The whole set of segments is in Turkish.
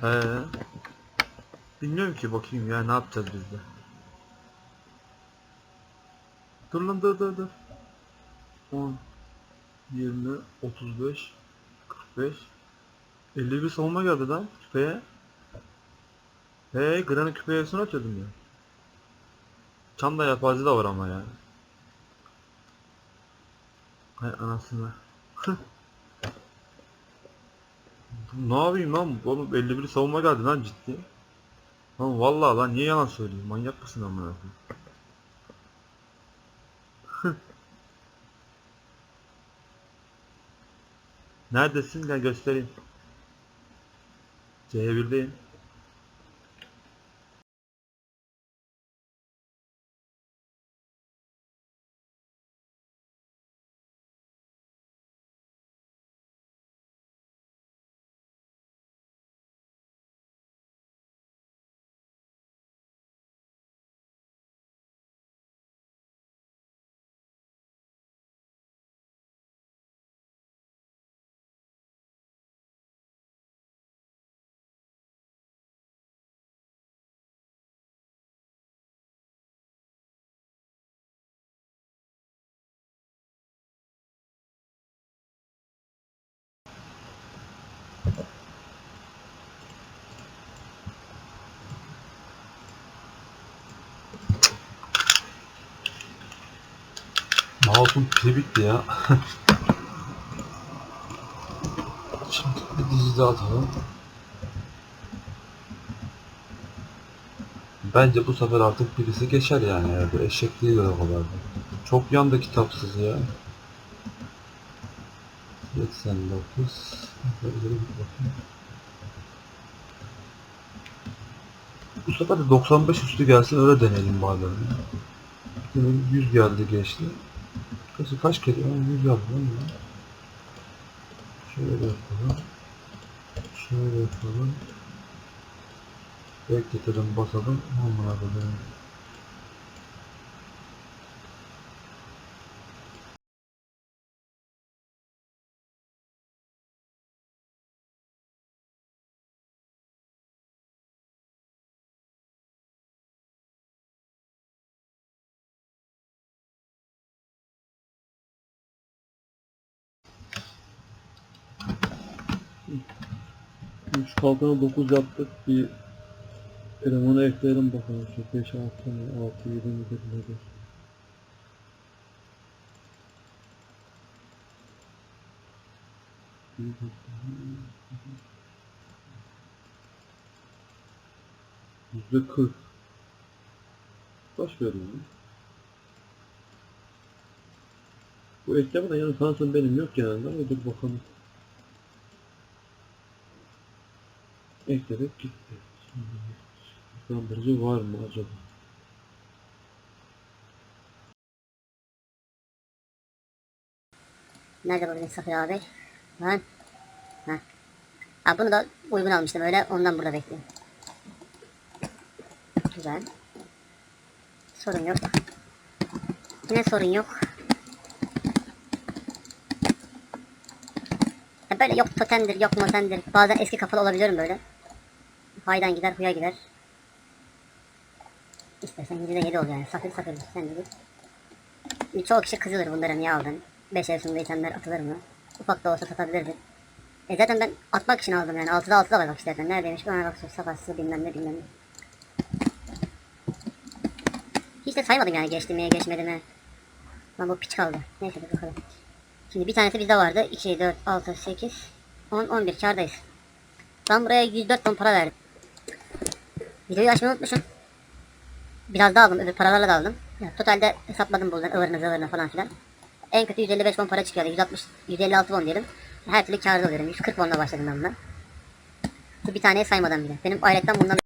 He. Bilmiyorum ki bakayım ya ne yapacağız biz de. Dur lan dur dur dur. 10 20 35 45 51 savunma geldi lan küpeye. Hey Gran'ın küpeye son atıyordum ya. Çam da yapazı da var ama ya. Hay anasını. Ne yapayım lan? Oğlum 51 savunma geldi lan ciddi. Lan vallahi lan niye yalan söyleyeyim? Manyak mısın amına koyayım? Neredesin? Gel göstereyim. C1'deyim. Mouse'un pili bitti ya. Şimdi bir dizi daha atalım. Bence bu sefer artık birisi geçer yani herhalde. Eşek değil o kadar da. Çok yandı kitapsız ya. 89 Şöyle bir bakayım. Bu sefer de 95 üstü gelsin öyle deneyelim bari. Yine 100 geldi geçti. Burası kaç kere? 100 yapalım. Şöyle yapalım. Şöyle yapalım. Bekletelim bakalım. Olmadı. 3 kalkana 9 yaptık. Bir elemanı ekleyelim bakalım. Şu 5, 6, 6, 7 midir nedir? Yüzde 40. Baş veriyorum. Bu ekleme de yani sanırsın benim yok genelde ama dur bakalım. Ekledik gitti. Hızlandırıcı var mı acaba? Nerede bu benim Safir abi? Lan. Heh. Abi bunu da uygun almıştım öyle ondan burada bekliyorum. Güzel. Sorun yok. Yine sorun yok. Ya böyle yok totemdir yok motemdir. Bazen eski kafalı olabiliyorum böyle. Haydan gider huya gider. İstersen 7'de 7 ol yani. Safir safir sen de git. Çoğu kişi kızılır bunlara niye aldın? 5 ev sonunda itemler atılır mı? Ufak da olsa satabilirdi. E zaten ben atmak için aldım yani. 6'da 6'da var bak işte zaten. Neredeymiş? Bana bak safhası bilmem ne bilmem ne. Hiç de saymadım yani geçti mi geçmedi mi. Lan bu piç kaldı. Neyse dur bakalım. Şimdi bir tanesi bizde vardı. 2, 4, 6, 8, 10, 11 kardayız. Ben buraya 104 ton para verdim. Videoyu açmayı unutmuşum. Biraz daha aldım. Öbür paralarla da aldım. Ya, totalde hesapladım buradan ıvırını zıvırını falan filan. En kötü 155 bon para çıkıyordu. 160, 156 bon diyelim. Her türlü kârda oluyorum. 140 bonla başladım ben buna. Bu bir taneye saymadan bile. Benim ayrıca bundan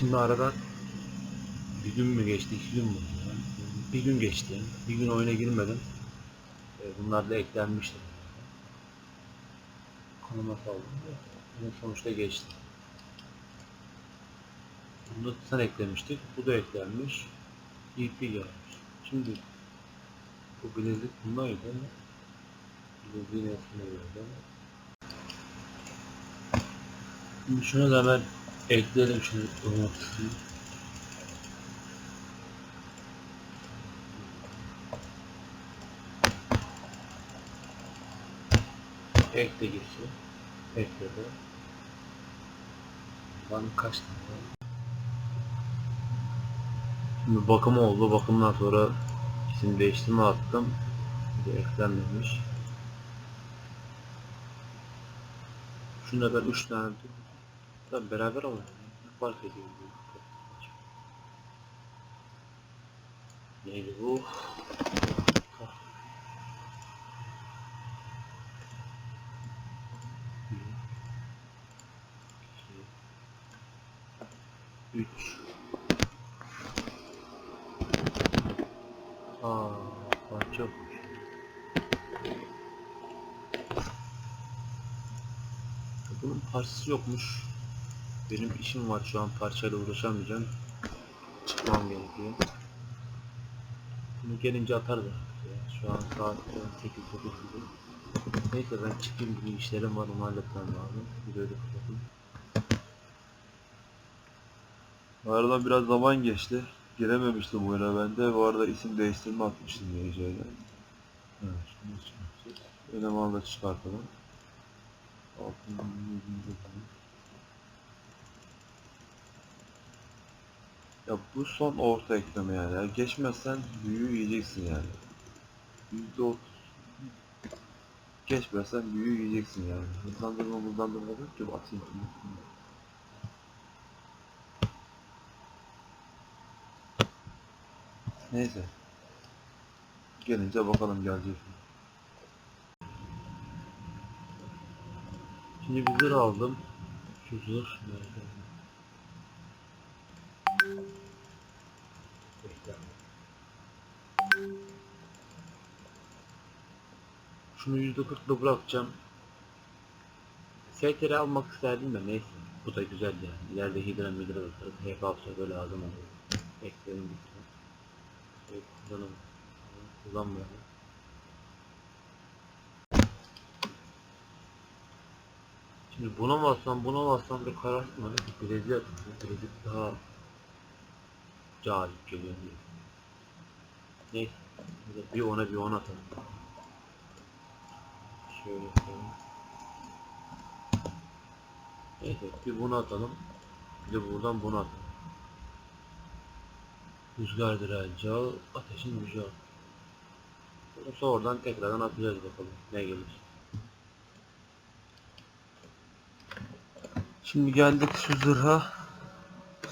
şimdi aradan bir gün mü geçti, iki gün mü? Bir gün geçti. Bir gün oyuna girmedim. E, bunlar da eklenmişti. Konuma saldım. Bunun sonuçta geçti. Bunu sen eklemiştik. Bu da eklenmiş. EP gelmiş. Şimdi bu bilezik bundaydı. Bileziğin resmine göre. Şimdi şunu da hemen ekleyelim şimdi domatesi. Ekle gitsin. Ekledi. Lan kaç tane? Şimdi bakım oldu. Bakımdan sonra isim değiştirme attım. Bir de eklenmemiş. Şunda ben 3 tane Tabi beraber ama ne fark ediyor bu? Neydi bu? Üç. Aa, parça olmuş. Bunun parçası yokmuş. Benim işim var şu an parçayla uğraşamayacağım. Çıkmam gerekiyor. Bunu gelince atarız artık. Şu an saat 8 9 gibi. Neyse ben çıkayım bugün işlerim var onu halletmem lazım. De öyle kapatayım. Aradan biraz zaman geçti. Girememiştim oyuna ben de. Bu arada isim değiştirme atmıştım YC'yle. Evet, şimdi çıkmışız. Elemanı da çıkartalım. Altın, Ya bu son orta ekleme yani. Ya geçmezsen büyüğü yiyeceksin yani. Yüzde otuz. Geçmezsen büyüğü yiyeceksin yani. Hızlandırma hızlandırma yok ki atayım. Neyse. Gelince bakalım gelecek? Şimdi bir zırh aldım. Şu zırh nerede? Bekle. Şunu %40'da bırakacağım. STR almak isterdim de neyse. Bu da güzel yani. İleride hidra midra bakarız. HP upsa böyle lazım olur. Eklerim gitsin. Şey kullanalım. Kullanmayalım. Şimdi buna bassam buna bassam bir kararsın hani bileziğe atıyor. Bilezik daha cazip geliyor diye. Neyse. Bir ona bir ona atalım. Şöyle. Neyse bir bunu atalım. Bir de buradan bunu atalım. Rüzgar direnci ateşin gücü al. Sonra oradan tekrardan atacağız bakalım ne gelir. Şimdi geldik şu zırha.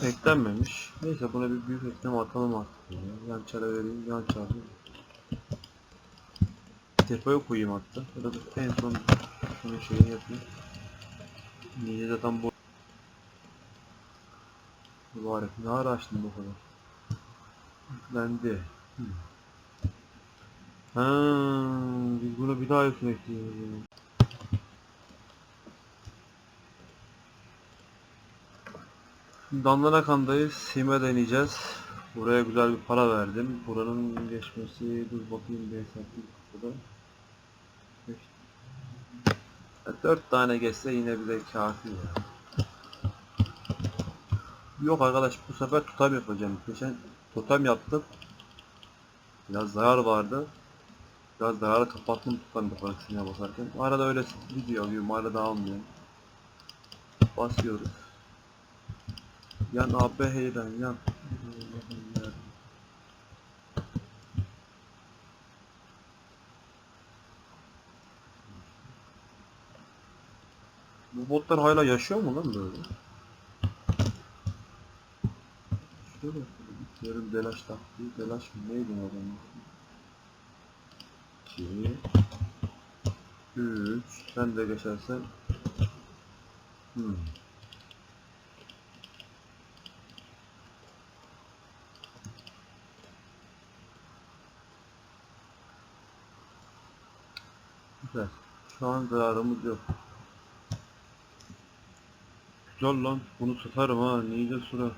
Eklenmemiş. Neyse buna bir büyük ekleme atalım artık. ya. Yan çara vereyim, yan çarpayım. Depoya koyayım hatta. Ya da en son şunu şeyi yapayım. Niye zaten bu Mübarek ne ara açtın bu kadar? Yüklendi. Ha, biz bunu bir daha yükleyelim. Dandanakan'dayız. Sim'e deneyeceğiz. Buraya güzel bir para verdim. Buranın geçmesi, dur bakayım bir hesaplayayım kapıda. Dört tane geçse yine bize kafi ya. Yok arkadaş bu sefer tutam yapacağım. Geçen tutam yaptım. Biraz zarar vardı. Biraz zararı kapattım tutam yaparak sinir basarken. Arada öyle video alıyorum, arada almıyorum. Basıyoruz. Yan AB heyran yan. Botlar hala yaşıyor mu lan böyle? Şöyle yarım delaş taktiği. Delaş mı? Neydi o adamın? 2 3 Sen de geçersen hmm. Güzel. Şu an zararımız yok. Güzel lan. Bunu satarım ha. Nice sıra.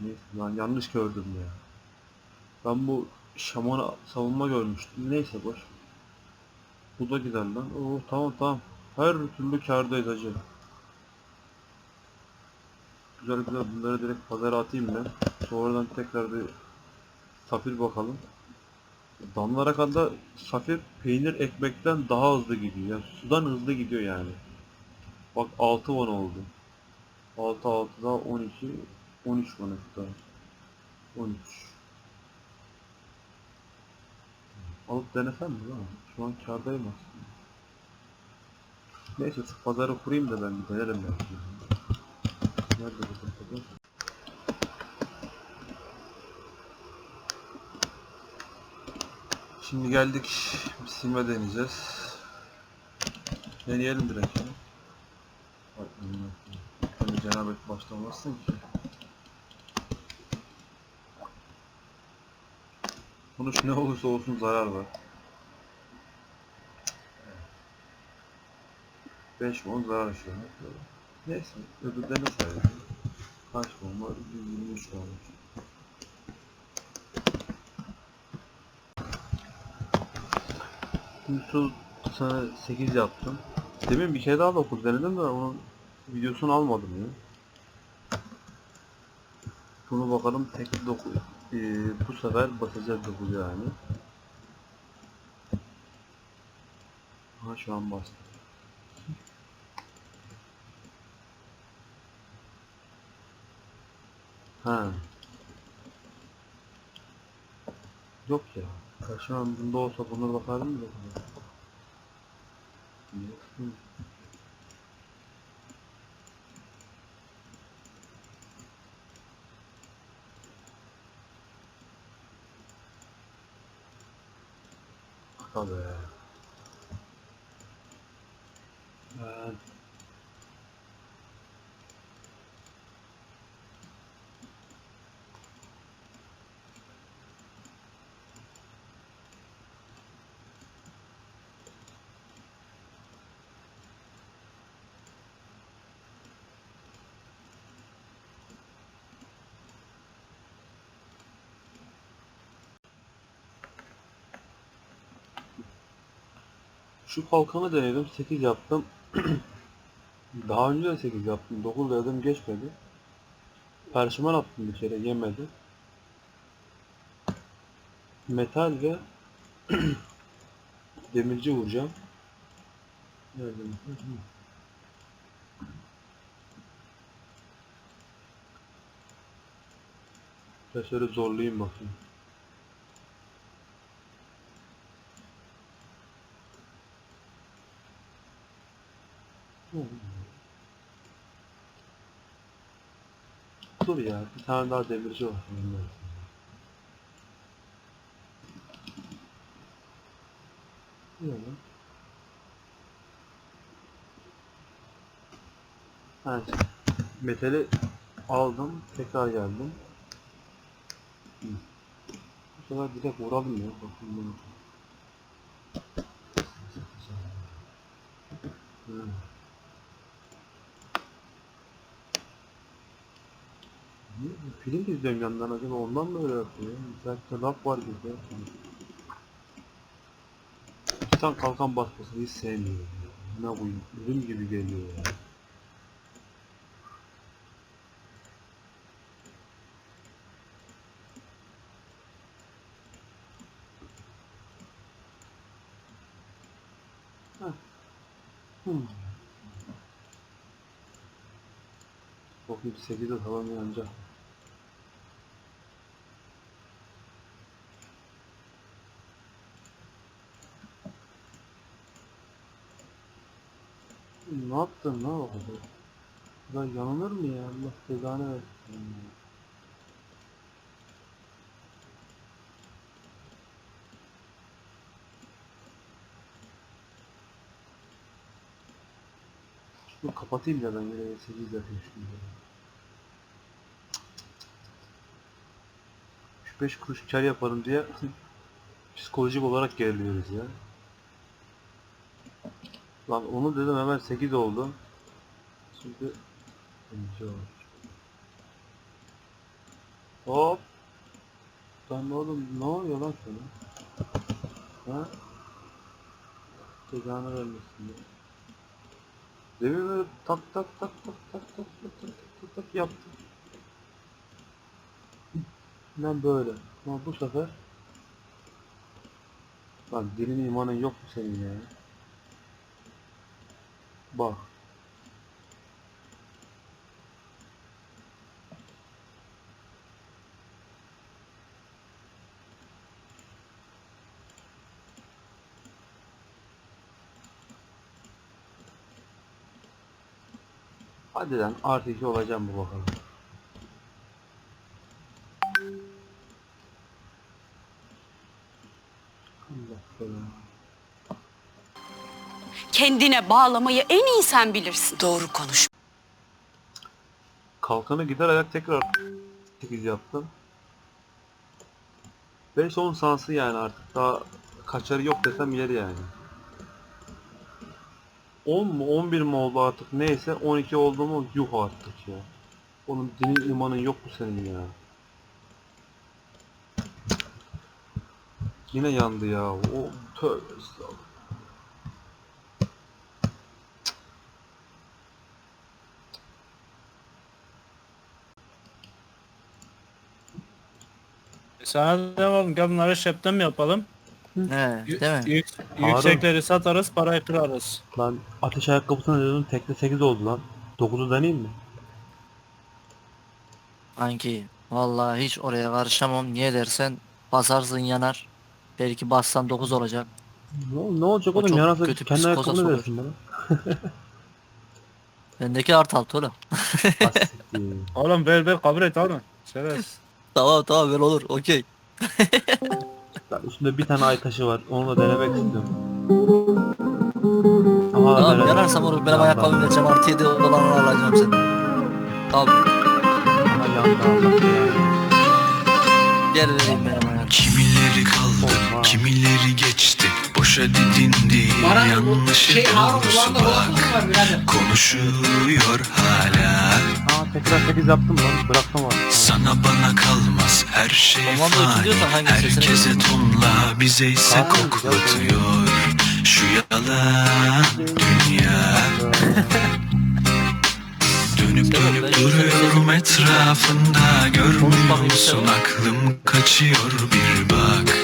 Neyse lan yanlış gördüm ya. Ben bu şamana savunma görmüştüm. Neyse boş. Bu da gider lan. Oo tamam tamam. Her türlü kârdayız hacı. Güzel güzel bunları direkt pazara atayım ben. Sonradan tekrar bir safir bakalım. Damlara kadar safir peynir ekmekten daha hızlı gidiyor. Yani sudan hızlı gidiyor yani. Bak 6 won oldu. 6 6 daha 12 13 won etti. 13. Alıp denesem mi lan? Şu an kârdayım aslında. Neyse şu pazarı kurayım da ben bir denerim belki. Nerede bu pazar? Şimdi geldik silme deneyeceğiz. Deneyelim direkt ya. Böyle cenabet başlamazsın ki. Sonuç ne olursa olsun zarar var. 5 won zarar şu an. Neyse öbürlerine sayalım. Kaç won var? 123 won var. Şimdi şu sana 8 yaptım. Demin bir kere daha 9 denedim de onun videosunu almadım ya. Bunu bakalım tek 9. bu sefer basacağız 9 yani. Ha şu an bastı. Ha. Yok ya. Şu an bunda olsa bunlara bakardım mı? Yok. Tabii. Ben... Şu kalkanı denedim 8 yaptım. Daha önce de 8 yaptım. 9 denedim geçmedi. Perşiman attım bir kere yemedi. Metal ve demirci vuracağım. Nerede. Ben şöyle zorlayayım bakayım. Dur ya, bir tane daha demirci. Ne lan? Evet. Metali aldım, tekrar geldim. Bu sefer direkt vuralım ya. Bakın bunu. Hı. Niye? Film izliyorum yandan acaba ondan mı öyle yapıyor? Belki laf var. İki tane kalkan basmasını hiç sevmiyorum. ya. Ne bu ölüm gibi geliyor ya. Heh. Hmm. Bakayım 8'de falan yanacak. Ne yaptın lan o kadar? Ya yanılır mı ya? Allah cezanı versin. Şunu kapatayım da ben yine 8 yapayım şimdi. 5 kuruş kar yaparım diye psikolojik olarak geriliyoruz ya. Lan onu dedim hemen 8 oldu. Şimdi 12 oldu. Hop. Lan oğlum ne oluyor lan sana? Ha? Cezanı vermesin ya. Demin böyle tak tak tak tak tak tak tak tak tak tak yaptım. Ben böyle. Ama bu sefer Lan dilin imanın yok mu senin ya? Bak. Hadi lan artı iki olacağım bu bakalım. Kendine bağlamayı en iyi sen bilirsin. Doğru konuş. Kalkanı gider ayak tekrar 8 yaptım. 5-10 sansı yani artık daha kaçarı yok desem yeri yani. 10 mu 11 mi oldu artık neyse 12 oldu mu yuh artık ya. Onun dinin imanın yok mu senin ya? Yine yandı ya. O tövbe Sana devam gel bunları şepten mi yapalım? He, Yü- değil mi? yük- Harun. yüksekleri satarız, parayı kırarız. Lan ateş ayakkabısına dedim tekte 8 oldu lan. 9'u deneyeyim mi? Kanki vallahi hiç oraya karışamam. Niye dersen basarsın yanar. Belki bassan 9 olacak. Ne, ne olacak O oğlum çok yarasa kötü kendi psikoza ayakkabını sokuyor. versin bana. Bendeki art alt oğlum. Asiktir. Oğlum ver ver kabul et oğlum. Şeref. Tamam tamam böyle olur okey. Üstünde bir tane ay taşı var. Onu da denemek istiyorum. Aha, Tamam denedim. yanarsam oğlum benim Yandı. ayakkabımı vereceğim artı 7 olanını alacağım sen. Tamam Aha yandı Allah belanı. gel vereyim benim ayakkabımı. Kimileri kaldı, Olmaz. kimileri geçti. Boşa didindi, Bana bu yanlışı şey Harun horozun bak. var birader. Konuşuyor hala. Tekrar 8 yaptım lan. Bıraktım artık. Sana bana kalmaz her şey Komando fani. gidiyorsan hangi sesini Herkese bilmiyorum. tonla, bize ise Aynen, güzel koklatıyor. Şu yalan dünya. Dönüp Tamam, dönüp duruyorum etrafında Görmüyor bakayım musun aklım kaçıyor bir bak